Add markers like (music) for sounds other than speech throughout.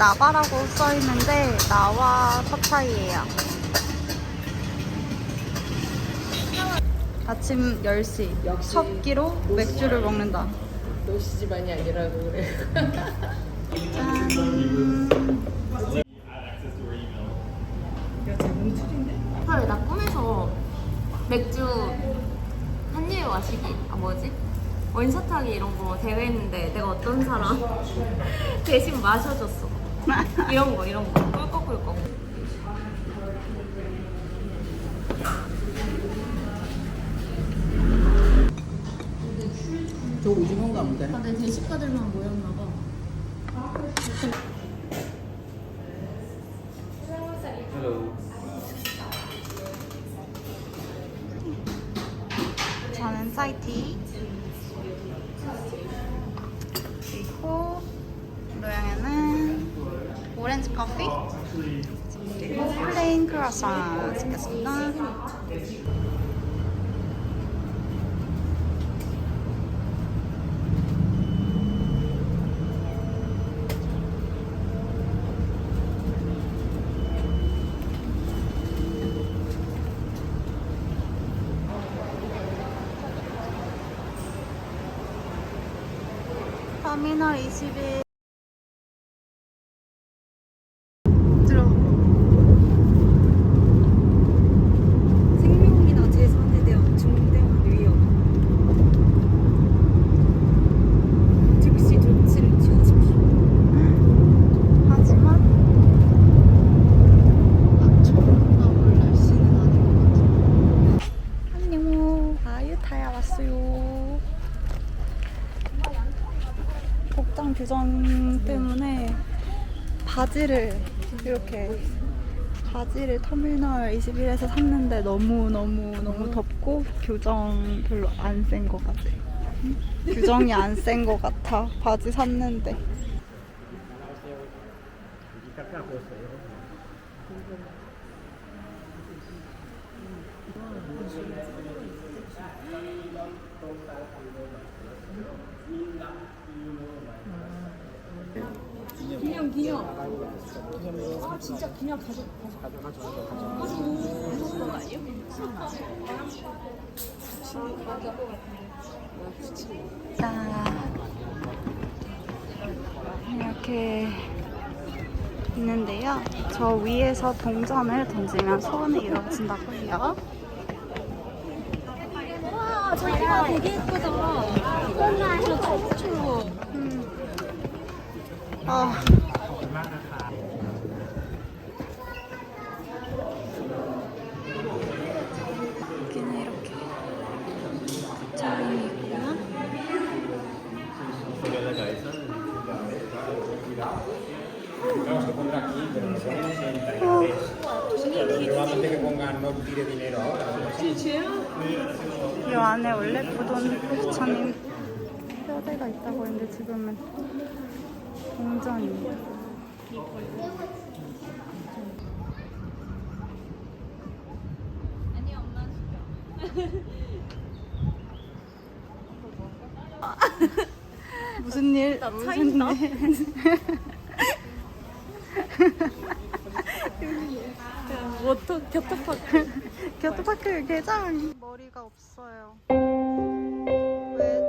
나바라고 써있는데 나와 팟타이예요. 아침 10시 역시 첫 끼로 맥주를 먹는다. 노시 집안이 아니라고 그래. 짠. 헐, 나 꿈에서 맥주 한 입에 마시기, 아 뭐지? 원샷하기 이런 거 대회 했는데 내가 어떤 사람 (laughs) 대신 마셔줬어. (laughs) 이런 거, 이런 거. 꿀꺽꿀꺽. 저 오징어인가 본데. 근데 대식가들만 모였나 봐. 터미널 21 들어 생명이나 재산에 대한 중대한 위협 즉시 조치를 취하십시오 하지만 악천나올 날씨는 아닌 것 같아 안녕 아유타야 왔어요 복장 규정 때문에 바지를 이렇게 바지를 터미널 21에서 샀는데 너무 너무 너무 덥고 교정 별로 안 센 것 같아. 응? 규정이 안 센 것 같아. 바지 샀는데. 자, 이렇게 있는데요. 저 위에서 동전을 던지면 소원이 이루어진다고 해요. 와, 저기가 되게 예쁘다. 어머나, 저 초초로. 음. 아. 여기는 이렇게 자림이 있구나. Solamente que pongan no tire dinero ahora. 이 안에 원래 부돈 부처님 뼈대가 있다고 했는데 지금은 동전입니다. (laughs) 무슨 일? 무슨 일? (laughs) (laughs) 워터 겹터파크. 교토파크 개장 머리가 없어요. 왜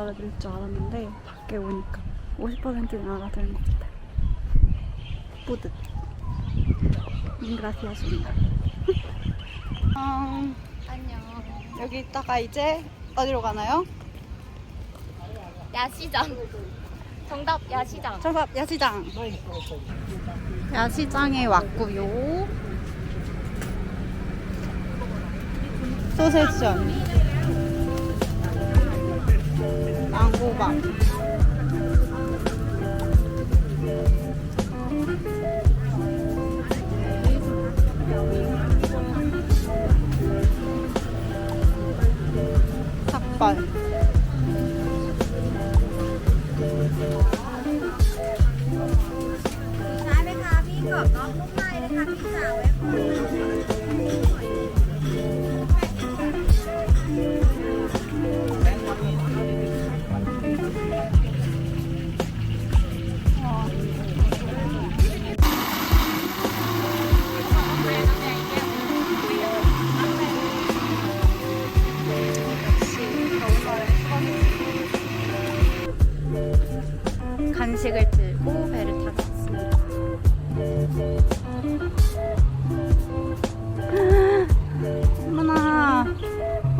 알아들을 줄 알았는데 밖에 오니까 50%는 알아듣는 것 같아요. 뿌듯. 인그라시아십니다. 음, 안녕. 여기 있다가 이제 어디로 가나요? 야시장. 정답 야시장. 정답 야시장. 야시장에 왔고요. 소세지 전. 망고밥.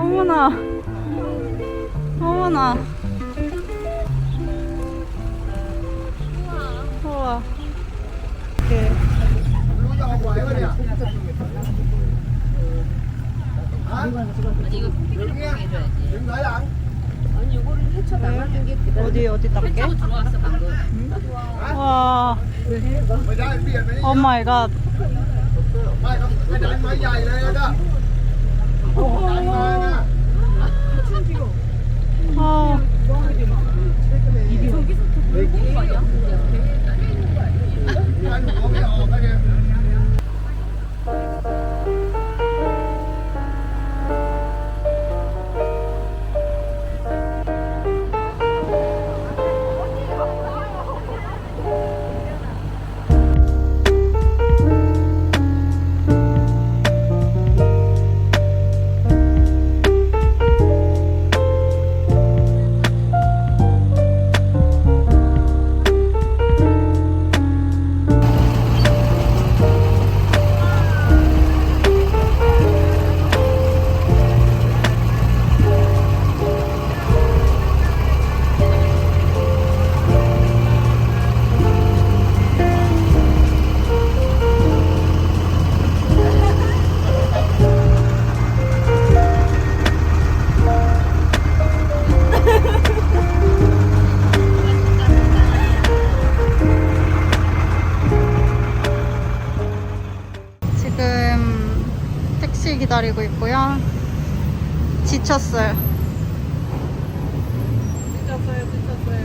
어머나, 어머나. 우와. 이렇게 어디 어디 닦게? 들어왔어 방금. 와. 오 마이 갓. 아. 지금 지쳤어요. 미쳤어요, 미쳤어요.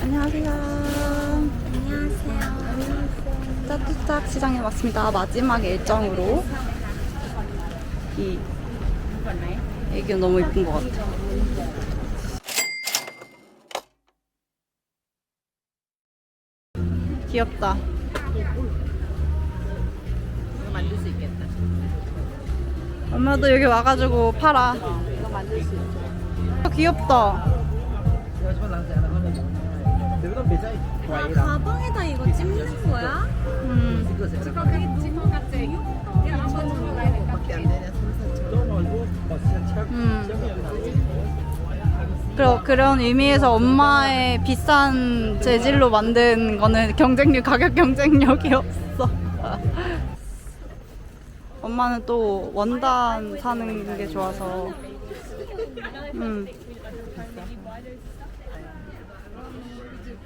안녕하세요. 안녕하세요. 짜뚜짝 시장에 왔습니다. 마지막 일정으로. 이 애교 너무 이쁜 것 같아. 귀엽다. 이거 만들 수 있겠다. 엄마도 여기 와가지고 팔아. 이거 만들 수 있어. 귀엽다. 가방에다 이거 찝는 거야? 음. 음. 그러, 그런 의미에서 엄마의 비싼 재질로 만든 거는 경쟁력, 가격 경쟁력이 없어. 엄마는 또 원단 사는 게 좋아서. 음.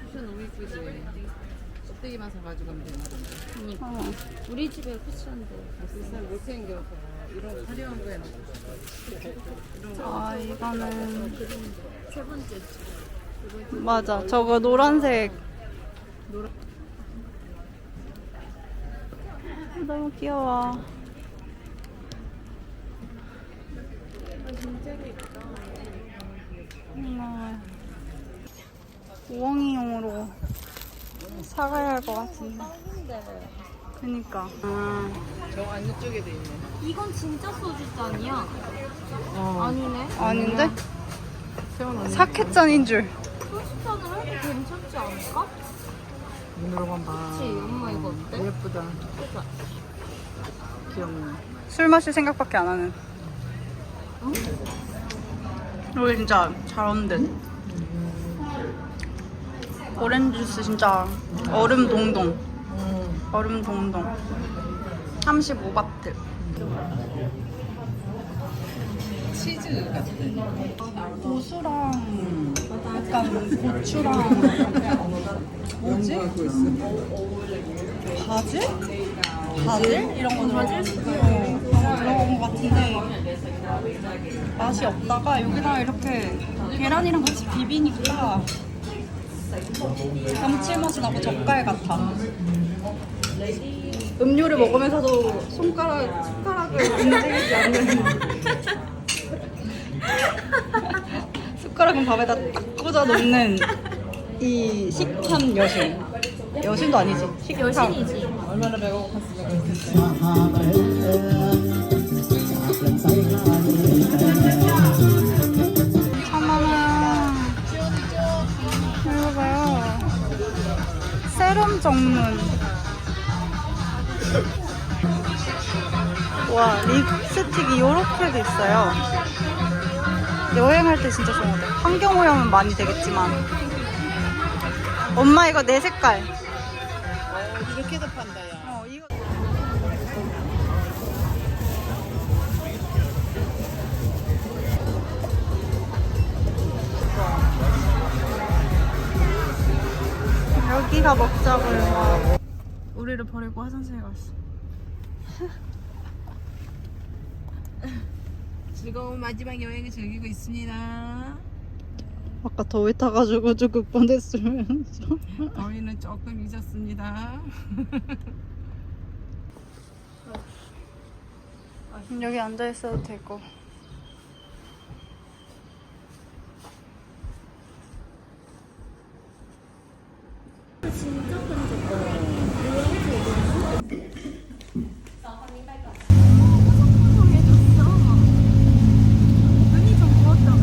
쿠션 너무 이쁘지. 껍데기만 사가지고 하면 되나 본데. 어. 우리 집에 쿠션도. 비싼 못 생겨서 이런 화려한 거에 아, 이거는. 세 번째. 맞아. 저거 노란색. 너무 귀여워. 정말 우엉이용으로 사가야 할 것 같은데. 그니까. 아, 저 안쪽에도 있네. 이건 진짜 소주잔이야. 어. 아니네. 아닌데? 사케짠인 줄. 소주잔을 해도 괜찮지 않을까? 눈으로 만 봐. 그치 엄마 이거 어때? 예쁘다. 소주잔. 귀엽네. 술 마실 생각밖에 안 하는. 우리 진짜 잘 듯. 오렌지 주스 진짜 얼음 동동. 음. 얼음 동동. 35바트. 치즈 같은. 고수랑 약간 고추랑 뭐지? 바질? 바질? 이런 거 들어간 어, 들어간 것 같은데 맛이 없다가 여기다가 이렇게 계란이랑 같이 비비니까 감칠맛이 나고 젓갈 같아. 음료를 먹으면서도 손가락 숟가락을 움직이지 않는 (laughs) 숟가락은 밥에다 딱 꽂아 놓는 이 식탐 여신. 여신도 아니지. 식탐. 여신이지. 얼마나 배고팠으면 참아나. 이거 봐요. 세럼 정문. (laughs) 와, 립스틱이 요렇게도 있어요. 여행할 때 진짜 좋은 것 같아요. 환경 오염은 많이 되겠지만. 엄마 이거 내 색깔. 이렇게도 판다 야. 어, 이거. 여기가 먹자고요. 우리를 버리고 화장실에 갔어. (laughs) 즐거운 마지막 여행을 즐기고 있습니다. 아까 더위 타가지고 죽을 뻔했으면서. (laughs) 저희는 조금 잊었습니다. 여기 앉아 있어도 되고.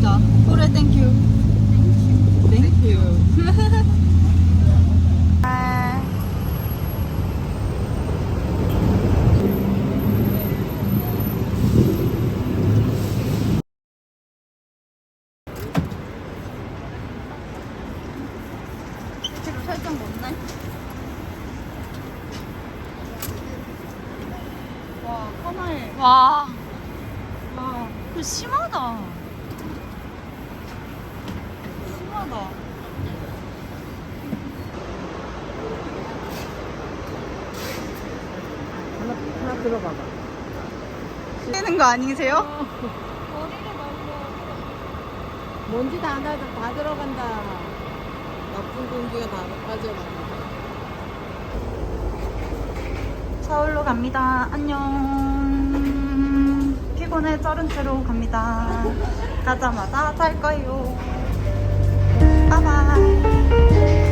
자, 그래 땡큐. 땡큐. 아. 지금 설정 못네? 와, 카나에. 와. 와, 그 심하다. 심하다. 하나, 하나 들어봐봐. 되는 거 아니세요? 먼지 다, 다, 다 들어간다. 나쁜 공기가 다 빠져간다. 서울로 갑니다. 안녕. 피곤해 쩔은 채로 갑니다. 가자마자 잘 거예요. 바이바이.